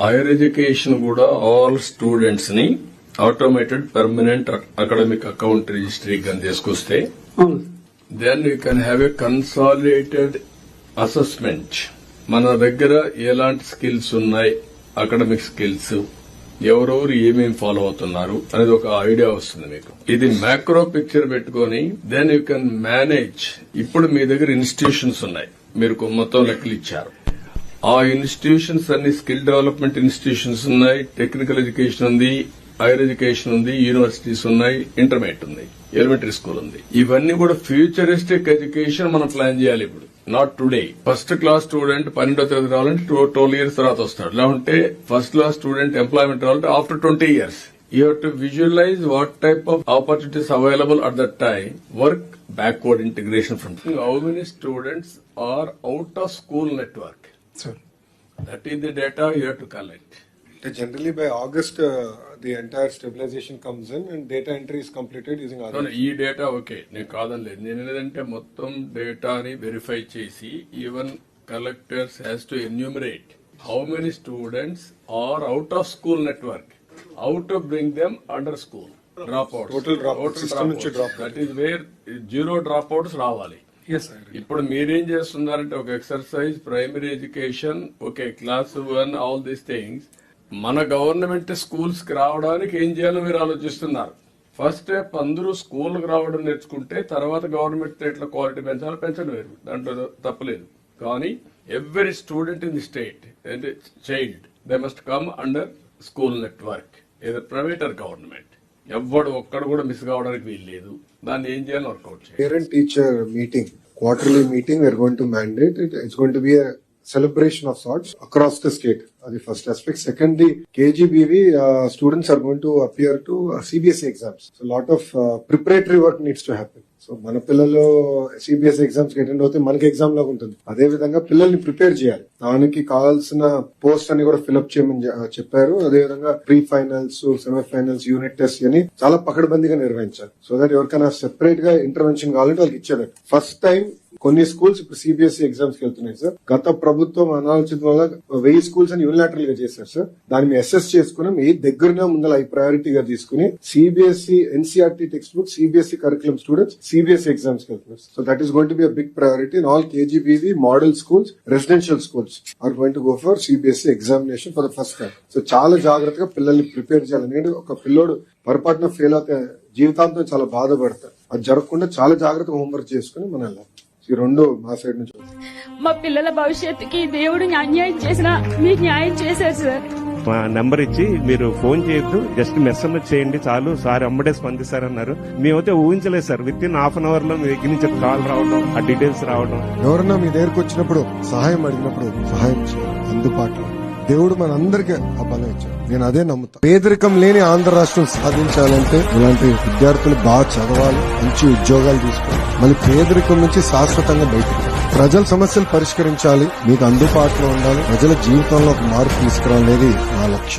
Hire education కూడా all స్టూడెంట్స్ని automated permanent academic account registry కానీ తీసుకొస్తే then you can have a consolidated assessment. మన దగ్గర ఎలాంటి స్కిల్స్ ఉన్నాయి? Academic skills. ఎవరెవరు ఏమేమి ఫాలో అవుతున్నారు? అనేది ఒక ఐడియా వస్తుంది మీకు. ఇది మ్యాక్రో పిక్చర్ పెట్టుకొని దెన్ యూ కెన్ మేనేజ్. ఇప్పుడు మీ దగ్గర ఇన్స్టిట్యూషన్స్ ఉన్నాయి. మీరు మొత్తం లెక్కలు ఇచ్చారు. ఆ ఇన్స్టిట్యూషన్స్ అన్ని స్కిల్ డెవలప్మెంట్ ఇన్స్టిట్యూషన్స్ ఉన్నాయి. టెక్నికల్ ఎడ్యుకేషన్ ఉంది హైయర్ ఎడ్యుకేషన్ ఉంది యూనివర్సిటీస్ ఉన్నాయి ఇంటర్మీడియట్ ఉంది ఎలిమెంటరీ స్కూల్ ఉంది. ఇవన్నీ కూడా ఫ్యూచరిస్టిక్ ఎడ్యుకేషన్ మనం ప్లాన్ చేయాలి ఇప్పుడు. Not today first class student పన్నెండో తరగతి రావాలంటే ట్వెల్వ్ ఇయర్స్ తర్వాత వస్తాడు. లేకుంటే ఫస్ట్ క్లాస్ స్టూడెంట్ ఎంప్లాయ్మెంట్ రావాలంటే after twenty years you have to visualise what type of opportunities available at that time work backward integration from how many students are out of school network sir that is the data you have to collect అంటే generally by August the entire stabilisation comes in and data entry is completed using అవును, ఆధార్ ఈ data okay నేను కాదనలేదు నేను ఏంటంటే మొత్తం డేటాని verify చేసి even collectors has to enumerate how many students are out of school network how to bring them under school drop out Total dropout, system నుంచి drop out. That is where zero drop outs రావాలి. ఇప్పుడు మీరేం చేస్తున్నారంటే ఒక exercise primary education okay class one all these things మన government స్కూల్స్కి రావడానికి ఏం చేయాలో మీరు ఆలోచిస్తున్నారు. ఫస్ట్ స్టెప్ అందరూ స్కూల్కి రావడం నేర్చుకుంటే తర్వాత గవర్నమెంట్ ఎట్లా క్వాలిటీ పెంచాలి పెంచడం వేరు. దాంట్లో తప్పలేదు. కానీ every student in the state child they must come under school network ఏదో ప్రైవేట్ ఆర్ గవర్నమెంట్ ఎవ్వడు ఒక్కడు కూడా మిస్ కావడానికి వీల్లేదు దాన్ని ఏం చేయాలో వర్కౌట్ చేయాలి parent teacher meeting, quarterly meeting, we're going to mandate it. It's going to be a celebration of sorts across the state. Uh, the first aspect. Secondly, KGBV uh, students are going to appear to uh, CBSE exams. So a lot of so మన పిల్లలు CBS ఎగ్జామ్స్కి attend అవుతే మనకి exam లాగా ఉంటుంది. అదే విధంగా పిల్లల్ని ప్రిపేర్ చేయాలి. దానికి కావాల్సిన పోస్ట్ అని కూడా ఫిల్అప్ చేయమని చెప్పారు. అదే విధంగా pre finals semifinals unit test అని చాలా పకడ్బందీగా నిర్వహించాలి. సో దట్ ఎవరికైనా సెపరేట్గా ఇంటర్వెన్షన్ కావాలంటే వాళ్ళకి ఇచ్చేదాన్ని. ఫస్ట్ టైం కొన్ని స్కూల్స్ ఇప్పుడు సిబిఎస్ఈ ఎగ్జామ్స్కి వెళ్తున్నాయి సార్ గత ప్రభుత్వం అనాలోచిత వల్ల వెయ్యి స్కూల్స్ అని యూనిలాటరల్గా చేశారు సార్ దాన్ని మేము అసెస్ చేసుకున్నాం. ఏ దగ్గరనే ముందర ఈ ప్రయారిటీగా తీసుకుని CBSE NCERT text book CBSE curriculum students CBSE ఎగ్జామ్స్కి వెళ్తున్నారు so that is going to be a big priority in all KGBV model schools residential schools are going to go for CBSE examination for the first time so చాలా జాగ్రత్తగా పిల్లల్ని prepare చేయాలి. ఎందుకంటే ఒక పిల్లోడు పొరపాటున ఫెయిల్ అవుతే జీవితాంతం చాలా బాధపడతారు అది జరగకుండా చాలా జాగ్రత్తగా హోంవర్క్ చేసుకుని మనం వెళ్ళాలి. ఈ రెండు మా సైడ్ నుంచి మా పిల్లల భవిష్యత్తుకి దేవుడు అన్యాయం చేసిన మీకు న్యాయం చేశారు సార్ మా నెంబర్ ఇచ్చి మీరు ఫోన్ చేయొద్దు జస్ట్ మెసేజ్ చేయండి చాలు. సార్ అమ్మడే స్పందిస్తారన్నారు. మేమైతే ఊహించలేదు sir with in half an అవర్లో మీ దగ్గర నుంచి కాల్ రావడం ఆ డీటెయిల్స్ రావడం. ఎవరన్నా మీ దగ్గరకు వచ్చినప్పుడు సహాయం అడిగినప్పుడు సహాయం చేయాలి అందుబాటులో దేవుడు మనందరికీ ఆ బలం ఇచ్చాడు. నేను అదే నమ్ముతాను పేదరికం లేని ఆంధ్ర రాష్ట్రం సాధించాలంటే ఇలాంటి విద్యార్థులు బాగా చదవాలి మంచి ఉద్యోగాలు తీసుకోవాలి. మళ్ళీ పేదరికం నుంచి శాశ్వతంగా బయటకు ప్రజల సమస్యలు పరిష్కరించాలి మీకు అందుబాటులో ఉండాలి ప్రజల జీవితంలో ఒక మార్పు తీసుకురావాలనేది నా లక్ష్యం.